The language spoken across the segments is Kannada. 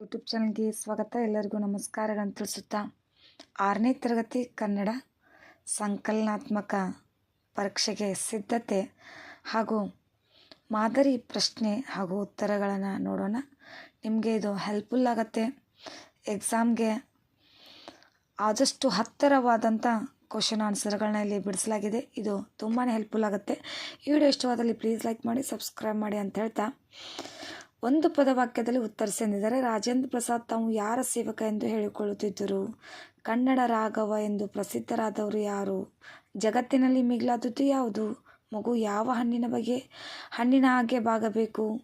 ಯೂಟ್ಯೂಬ್ ಚಾನಲ್ಗೆ ಸ್ವಾಗತ. ಎಲ್ಲರಿಗೂ ನಮಸ್ಕಾರಗಳನ್ನು ತಿಳಿಸುತ್ತಾ ಆರನೇ ತರಗತಿ ಕನ್ನಡ ಸಂಕಲನಾತ್ಮಕ ಪರೀಕ್ಷೆಗೆ ಸಿದ್ಧತೆ ಹಾಗೂ ಮಾದರಿ ಪ್ರಶ್ನೆ ಹಾಗೂ ಉತ್ತರಗಳನ್ನು ನೋಡೋಣ. ನಿಮಗೆ ಇದು ಹೆಲ್ಪ್ಫುಲ್ ಆಗುತ್ತೆ. ಎಕ್ಸಾಮ್ಗೆ ಆದಷ್ಟು ಹತ್ತಿರವಾದಂಥ ಕ್ವಶನ್ ಆನ್ಸರ್ಗಳನ್ನ ಇಲ್ಲಿ ಬಿಡಿಸಲಾಗಿದೆ. ಇದು ತುಂಬಾ ಹೆಲ್ಪ್ಫುಲ್ ಆಗುತ್ತೆ. ಈ ವಿಡಿಯೋ ಇಷ್ಟವಾದಲ್ಲಿ ಪ್ಲೀಸ್ ಲೈಕ್ ಮಾಡಿ ಸಬ್ಸ್ಕ್ರೈಬ್ ಮಾಡಿ ಅಂತ ಹೇಳ್ತಾ ಒಂದು ಪದವಾಕ್ಯದಲ್ಲಿ ಉತ್ತರಿಸಿ ಎಂದಿದ್ದಾರೆ ರಾಜೇಂದ್ರ ಪ್ರಸಾದ್ ತಾವು ಯಾರ ಸೇವಕ ಎಂದು ಹೇಳಿಕೊಳ್ಳುತ್ತಿದ್ದರು? ಕನ್ನಡ ರಾಘವ ಎಂದು ಪ್ರಸಿದ್ಧರಾದವರು ಯಾರು? ಜಗತ್ತಿನಲ್ಲಿ ಮಿಗಿಲಾದದ್ದು ಯಾವುದು? ಮಗು ಯಾವ ಹಣ್ಣಿನ ಬಗ್ಗೆ ಹಣ್ಣಿನ ಹಾಗೆ ಬಾಗಬೇಕು?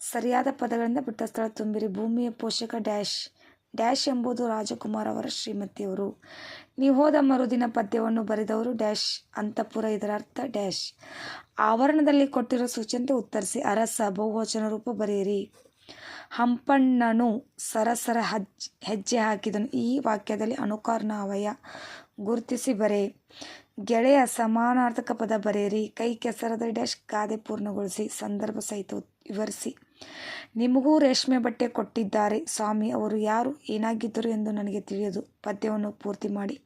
ಸರಿಯಾದ ಪದಗಳಿಂದ ಬಿಟ್ಟ ಸ್ಥಳ ತುಂಬಿರಿ, ಭೂಮಿಯ ಪೋಷಕ ಡ್ಯಾಶ್. ಡ್ಯಾಶ್ ಎಂಬುದು ರಾಜಕುಮಾರ್ ಅವರ ಶ್ರೀಮತಿಯವರು. ನೀವು ಹೋದ ಮರುದಿನ ಪದ್ಯವನ್ನು ಬರೆದವರು ಡ್ಯಾಶ್. ಅಂತಃಪುರ ಇದರ ಅರ್ಥ ಡ್ಯಾಶ್. ಆವರಣದಲ್ಲಿ ಕೊಟ್ಟಿರೋ ಸೂಚನೆ ಉತ್ತರಿಸಿ, ಅರಸ, ಬಹುವಚನ ರೂಪ ಬರೆಯಿರಿ. ಹಂಪಣ್ಣನು ಸರಸರ ಹಜ್ ಹೆಜ್ಜೆ ಹಾಕಿದನು. ಈ ವಾಕ್ಯದಲ್ಲಿ ಅನುಕಾರಣ ಅವಯ ಗುರುತಿಸಿ ಬರೆ. ಗೆಳೆಯ ಸಮಾನಾರ್ಥಕ ಪದ ಬರೆಯಿರಿ. ಕೈ ಕೆಸರದ ಡ್ಯಾಶ್ ಗಾದೆ ಪೂರ್ಣಗೊಳಿಸಿ, ಸಂದರ್ಭ ಸಹಿತ ವಿವರಿಸಿ. ನಿಮಗೂ ರೇಷ್ಮೆ ಬಟ್ಟೆ ಕೊಟ್ಟಿದ್ದಾರೆ. ಸ್ವಾಮಿ, ಅವರು ಯಾರು? ಏನಾಗಿದ್ದರು ಎಂದು ನನಗೆ ತಿಳಿಯದು. ಪದ್ಯವನ್ನು ಪೂರ್ತಿ ಮಾಡಿ.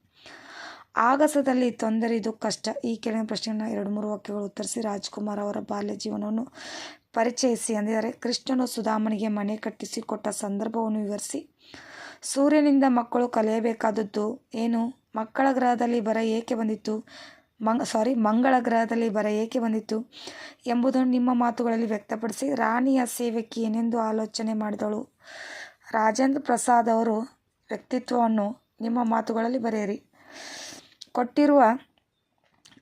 ಆಗಸದಲ್ಲಿ ತೊಂದರೆ, ಇದು ಕಷ್ಟ. ಈ ಕೆಳಗಿನ ಪ್ರಶ್ನೆಯನ್ನು ಎರಡು ಮೂರು ವಾಕ್ಯಗಳು ಉತ್ತರಿಸಿ ರಾಜ್ಕುಮಾರ್ ಅವರ ಬಾಲ್ಯ ಜೀವನವನ್ನು ಪರಿಚಯಿಸಿ ಅಂದಿದ್ದಾರೆ ಕೃಷ್ಣನು ಸುಧಾಮನಿಗೆ ಮನೆ ಕಟ್ಟಿಸಿ ಕೊಟ್ಟ ಸಂದರ್ಭವನ್ನು ವಿವರಿಸಿ. ಸೂರ್ಯನಿಂದ ಮಕ್ಕಳು ಕಲಿಯಬೇಕಾದದ್ದು ಏನು? ಮಕ್ಕಳ ಗ್ರಹದಲ್ಲಿ ಬರ ಏಕೆ ಬಂದಿತ್ತು? ಮಂಗ್ ಸಾರಿ ಮಂಗಳ ಗ್ರಹದಲ್ಲಿ ಬರ ಏಕೆ ಬಂದಿತ್ತು? ಎಂಬುದನ್ನು ನಿಮ್ಮ ಮಾತುಗಳಲ್ಲಿ ವ್ಯಕ್ತಪಡಿಸಿ ರಾಣಿಯ ಸೇವಕಿ ಏನೆಂದು ಆಲೋಚನೆ ಮಾಡಿದಳು. ರಾಜೇಂದ್ರ ಪ್ರಸಾದ್ ಅವರು ವ್ಯಕ್ತಿತ್ವವನ್ನು ನಿಮ್ಮ ಮಾತುಗಳಲ್ಲಿ ಬರೆಯಿರಿ. ಕೊಟ್ಟಿರುವ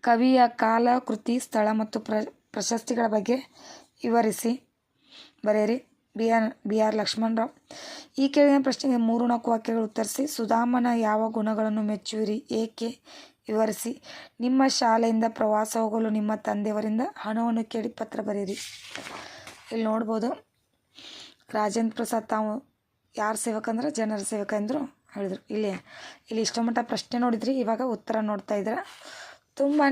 ಕವಿಯ ಕಾಲ, ಕೃತಿ, ಸ್ಥಳ ಮತ್ತು ಪ್ರ, ಪ್ರಶಸ್ತಿಗಳ ಬಗ್ಗೆ ವಿವರಿಸಿ ಬರೆಯಿರಿ. B R B R Lakshmanrao. ಈ ಕೆಳಗಿನ ಪ್ರಶ್ನೆಗೆ ಮೂರು ನಾಲ್ಕು ವಾಕ್ಯಗಳು ಉತ್ತರಿಸಿ, ಸುಧಾಮನ ಯಾವ ಗುಣಗಳನ್ನು ಮೆಚ್ಚುವಿರಿ? ಏಕೆ? ವಿವರಿಸಿ. ನಿಮ್ಮ ಶಾಲೆಯಿಂದ ಪ್ರವಾಸ ಹೋಗಲು ನಿಮ್ಮ ತಂದೆಯವರಿಂದ ಹಣವನ್ನು ಕೇಳಿ ಪತ್ರ ಬರೆಯಿರಿ. ಇಲ್ಲಿ ನೋಡ್ಬೋದು, ರಾಜೇಂದ್ರ ಪ್ರಸಾದ್ ತಾವು ಯಾರ ಸೇವಕ ಅಂದ್ರೆ ಜನರ ಸೇವಕ ಎಂದರು ಹೇಳಿದರು. ಇಲ್ಲಿ ಇಲ್ಲಿ ಇಷ್ಟೋ ಮಟ್ಟ ಪ್ರಶ್ನೆ ನೋಡಿದ್ರಿ, ಇವಾಗ ಉತ್ತರ ನೋಡ್ತಾ ಇದ್ದಾರೆ. ತುಂಬಾ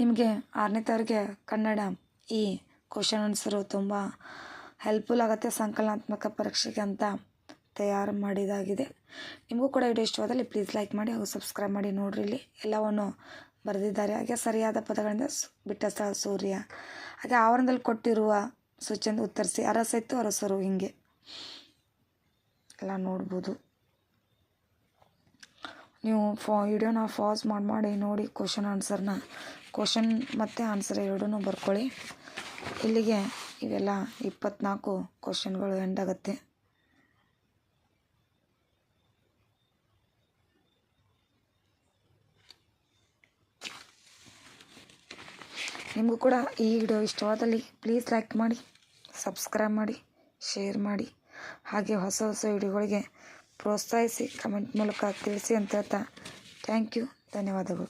ನಿಮಗೆ ಆರನೇ ತವರಿಗೆ ಕನ್ನಡ ಈ ಕ್ವಶನ್ ಆನ್ಸರು ತುಂಬ ಹೆಲ್ಪ್ಫುಲ್ ಆಗುತ್ತೆ ಸಂಕಲನಾತ್ಮಕ ಪರೀಕ್ಷೆಗೆ ಅಂತ ತಯಾರು ಮಾಡಿದಾಗಿದೆ. ನಿಮಗೂ ಕೂಡ ವಿಡಿಯೋ ಇಷ್ಟವಾದಲ್ಲಿ ಪ್ಲೀಸ್ ಲೈಕ್ ಮಾಡಿ ಹಾಗೂ ಸಬ್ಸ್ಕ್ರೈಬ್ ಮಾಡಿ ನೋಡಿರಿ ಇಲ್ಲಿ. ಎಲ್ಲವನ್ನು ಬರೆದಿದ್ದಾರೆ. ಹಾಗೆ ಸರಿಯಾದ ಪದಗಳಿಂದ ಬಿಟ್ಟ ಸ್ಥಳ ಸೂರ್ಯ. ಹಾಗೆ ಆವರಣದಲ್ಲಿ ಕೊಟ್ಟಿರುವ ಸೂಚನೆ ಉತ್ತರಿಸಿ. ಅರಸೈತು ಅರಸರು ಹಿಂಗೆ. ಎಲ್ಲ ನೋಡ್ಬೋದು. ನೀವು ಫಾ ವಿಡಿಯೋನ ಫಾಸ್ ಮಾಡಿ ಮಾಡಿ ನೋಡಿ ಕ್ವಶನ್ ಆನ್ಸರ್ನ ಕ್ವಶನ್ ಮತ್ತು ಆನ್ಸರ್ ಎರಡೂ ಬರ್ಕೊಳ್ಳಿ. ಇಲ್ಲಿಗೆ ಇವೆಲ್ಲ ಇಪ್ಪತ್ನಾಲ್ಕು ಕ್ವಶನ್ಗಳು ಎಂಡ್ ಆಗುತ್ತೆ. ನಿಮಗೂ ಕೂಡ ಈ ವಿಡಿಯೋ ಇಷ್ಟವಾದಲ್ಲಿ ಪ್ಲೀಸ್ ಲೈಕ್ ಮಾಡಿ ಸಬ್ಸ್ಕ್ರೈಬ್ ಮಾಡಿ ಶೇರ್ ಮಾಡಿ. ಹಾಗೆ ಹೊಸ ಹೊಸ ವಿಡಿಯೋಗಳಿಗೆ ಪ್ರೋತ್ಸಾಹಿಸಿ ಕಮೆಂಟ್ ಮೂಲಕ ತಿಳಿಸಿ ಅಂತ ಹೇಳ್ತಾ ಥ್ಯಾಂಕ್ ಯು ಧನ್ಯವಾದಗಳು.